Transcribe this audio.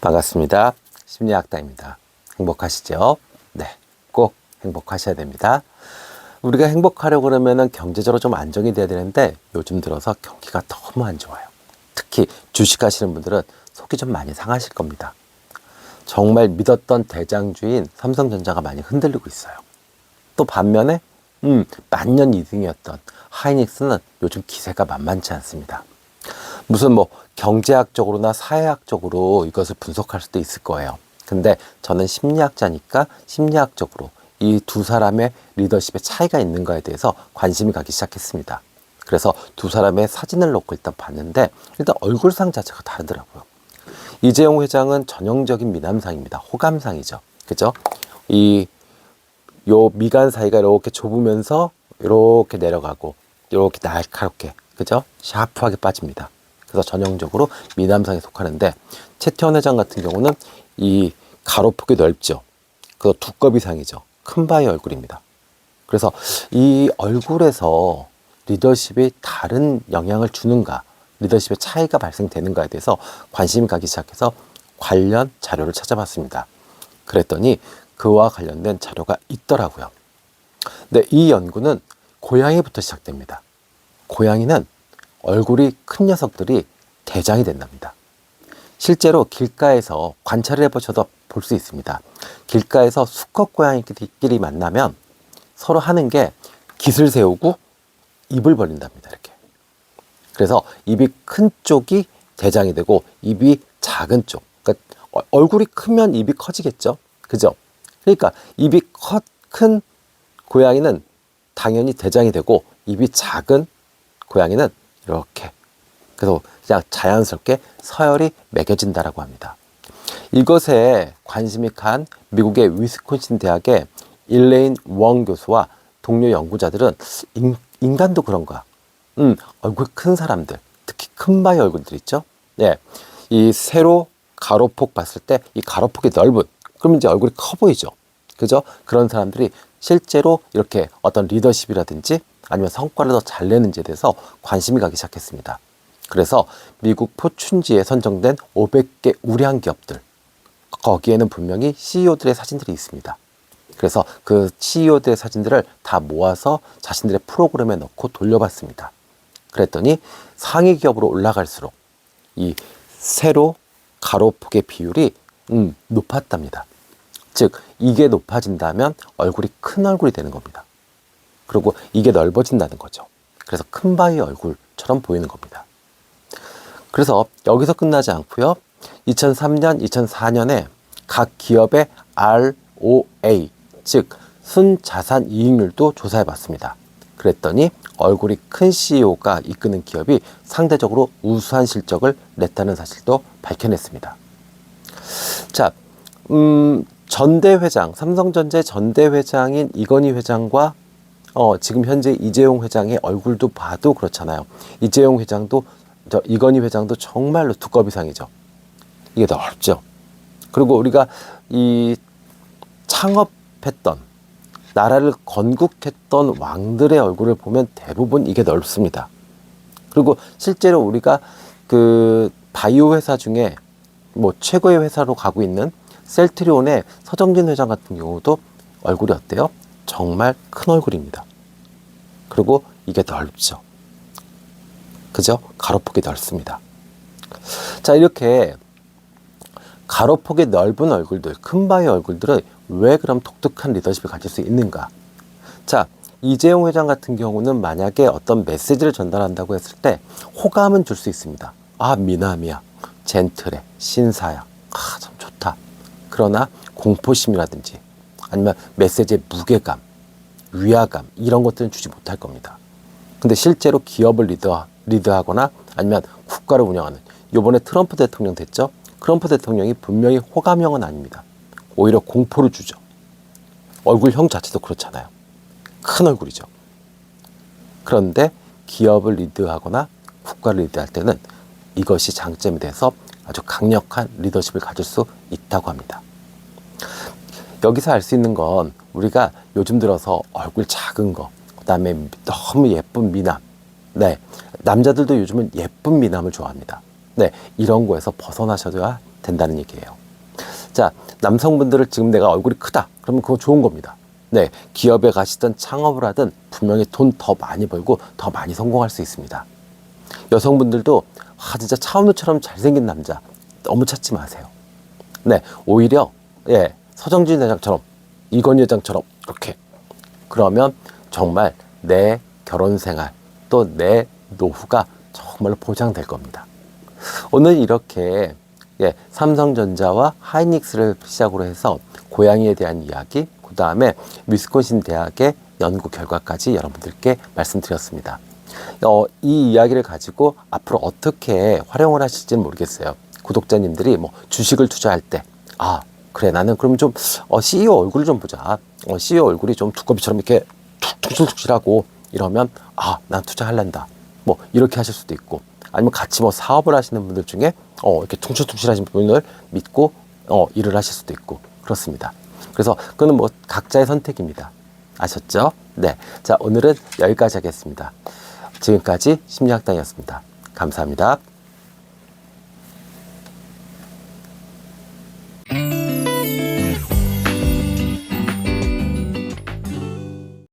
반갑습니다. 심리학다입니다. 행복하시죠? 네, 꼭 행복하셔야 됩니다. 우리가 행복하려고 그러면은 경제적으로 좀 안정이 돼야 되는데 요즘 들어서 경기가 너무 안 좋아요. 특히 주식 하시는 분들은 속이 좀 많이 상하실 겁니다. 정말 믿었던 대장주인 삼성전자가 많이 흔들리고 있어요. 또 반면에 음, 만년 2등이었던 하이닉스는 요즘 기세가 만만치 않습니다. 무슨 뭐 경제학적으로나 사회학적으로 이것을 분석할 수도 있을 거예요. 근데 저는 심리학자니까 심리학적으로 이 두 사람의 리더십의 차이가 있는가에 대해서 관심이 가기 시작했습니다. 그래서 두 사람의 사진을 놓고 일단 봤는데 일단 얼굴상 자체가 다르더라고요. 이재용 회장은 전형적인 미남상입니다. 호감상이죠. 그죠? 이, 요 미간 사이가 이렇게 좁으면서 이렇게 내려가고, 이렇게 날카롭게, 그죠? 샤프하게 빠집니다. 그래서 전형적으로 미남상에 속하는데, 최태원 회장 같은 경우는 이 가로폭이 넓죠. 그 두꺼비 상이죠. 큰 바위 얼굴입니다. 그래서 이 얼굴에서 리더십이 다른 영향을 주는가, 리더십의 차이가 발생되는가에 대해서 관심이 가기 시작해서 관련 자료를 찾아봤습니다. 그랬더니 그와 관련된 자료가 있더라고요. 근데 이 연구는 고양이부터 시작됩니다. 고양이는 얼굴이 큰 녀석들이 대장이 된답니다. 실제로 길가에서 관찰을 해보셔도 볼 수 있습니다. 길가에서 수컷 고양이끼리 만나면 서로 하는 게 깃을 세우고 입을 벌린답니다. 이렇게. 그래서 입이 큰 쪽이 대장이 되고 입이 작은 쪽. 그러니까 어- 얼굴이 크면 입이 커지겠죠. 그죠? 그러니까 입이 커, 큰 고양이는 당연히 대장이 되고 입이 작은 고양이는 이렇게. 그래서 그냥 자연스럽게 서열이 매겨진다라고 합니다. 이것에 관심이 간 미국의 위스콘신 대학의 일레인 웡 교수와 동료 연구자들은 인, 인간도 그런가? 음, 얼굴 큰 사람들, 특히 큰 바위 얼굴들 있죠? 예. 이 세로 가로폭 봤을 때 이 가로폭이 넓은, 그럼 이제 얼굴이 커 보이죠? 그죠? 그런 사람들이 실제로 이렇게 어떤 리더십이라든지 아니면 성과를 더 잘 내는지에 대해서 관심이 가기 시작했습니다. 그래서 미국 포춘지에 선정된 500개 우량 기업들, 거기에는 분명히 CEO들의 사진들이 있습니다. 그래서 그 CEO들의 사진들을 다 모아서 자신들의 프로그램에 넣고 돌려봤습니다. 그랬더니 상위 기업으로 올라갈수록 이 세로 가로폭의 비율이 음, 높았답니다. 즉 이게 높아진다면 얼굴이 큰 얼굴이 되는 겁니다. 그리고 이게 넓어진다는 거죠. 그래서 큰 바위 얼굴처럼 보이는 겁니다. 그래서 여기서 끝나지 않고요. 2003년, 2004년에 각 기업의 ROA, 즉 순자산 이익률도 조사해 봤습니다. 그랬더니 얼굴이 큰 CEO가 이끄는 기업이 상대적으로 우수한 실적을 냈다는 사실도 밝혀냈습니다. 자, 음, 전대 회장, 삼성전자 전대 회장인 이건희 회장과 어, 지금 현재 이재용 회장의 얼굴도 봐도 그렇잖아요. 이재용 회장도 저 이건희 회장도 정말로 두꺼비상이죠. 이게 넓죠. 그리고 우리가 이 창업했던 나라를 건국했던 왕들의 얼굴을 보면 대부분 이게 넓습니다. 그리고 실제로 우리가 그 바이오 회사 중에 뭐 최고의 회사로 가고 있는 셀트리온의 서정진 회장 같은 경우도 얼굴이 어때요? 정말 큰 얼굴입니다. 그리고 이게 넓죠. 그죠? 가로폭이 넓습니다. 자, 이렇게 가로폭이 넓은 얼굴들, 큰 바위 얼굴들은 왜 그럼 독특한 리더십을 가질 수 있는가? 자, 이재용 회장 같은 경우는 만약에 어떤 메시지를 전달한다고 했을 때 호감은 줄 수 있습니다. 아, 미남이야. 젠틀해. 신사야. 아, 참 좋다. 그러나 공포심이라든지 아니면 메시지의 무게감, 위화감 이런 것들은 주지 못할 겁니다. 근데 실제로 기업을 리더, 리드하거나 아니면 국가를 운영하는 요번에 트럼프 대통령 됐죠? 트럼프 대통령이 분명히 호감형은 아닙니다. 오히려 공포를 주죠. 얼굴형 자체도 그렇잖아요. 큰 얼굴이죠. 그런데 기업을 리드하거나 국가를 리드할 때는 이것이 장점이 돼서 아주 강력한 리더십을 가질 수 있다고 합니다. 여기서 알 수 있는 건 우리가 요즘 들어서 얼굴 작은 거, 그 다음에 너무 예쁜 미남. 네. 남자들도 요즘은 예쁜 미남을 좋아합니다. 네. 이런 거에서 벗어나셔야 된다는 얘기예요. 자, 남성분들을 지금 내가 얼굴이 크다. 그러면 그건 좋은 겁니다. 네, 기업에 가시든 창업을 하든 분명히 돈 더 많이 벌고 더 많이 성공할 수 있습니다. 여성분들도 아 진짜 차은우처럼 잘생긴 남자 너무 찾지 마세요. 네, 오히려 예 서정진 회장처럼 이건희 회장처럼 이렇게 그러면 정말 내 결혼 생활 또 내 노후가 정말로 보장될 겁니다. 오늘 이렇게 예, 삼성전자와 하이닉스를 시작으로 해서 고양이에 대한 이야기, 그 다음에 위스콘신 대학의 연구 결과까지 여러분들께 말씀드렸습니다. 어, 이 이야기를 가지고 앞으로 어떻게 활용을 하실지는 모르겠어요. 구독자님들이 뭐 주식을 투자할 때, 아, 그래, 나는 그럼 좀, 어, CEO 얼굴을 좀 보자. 어, CEO 얼굴이 좀 두꺼비처럼 이렇게 툭툭툭툭하고 이러면, 아, 난 투자할란다. 뭐, 이렇게 하실 수도 있고, 아니면 같이 뭐 사업을 하시는 분들 중에, 어, 이렇게 퉁실퉁실하신 분을 믿고, 어, 일을 하실 수도 있고, 그렇습니다. 그래서 그거는 뭐 각자의 선택입니다. 아셨죠? 네. 자, 오늘은 여기까지 하겠습니다. 지금까지 심리학당이었습니다. 감사합니다.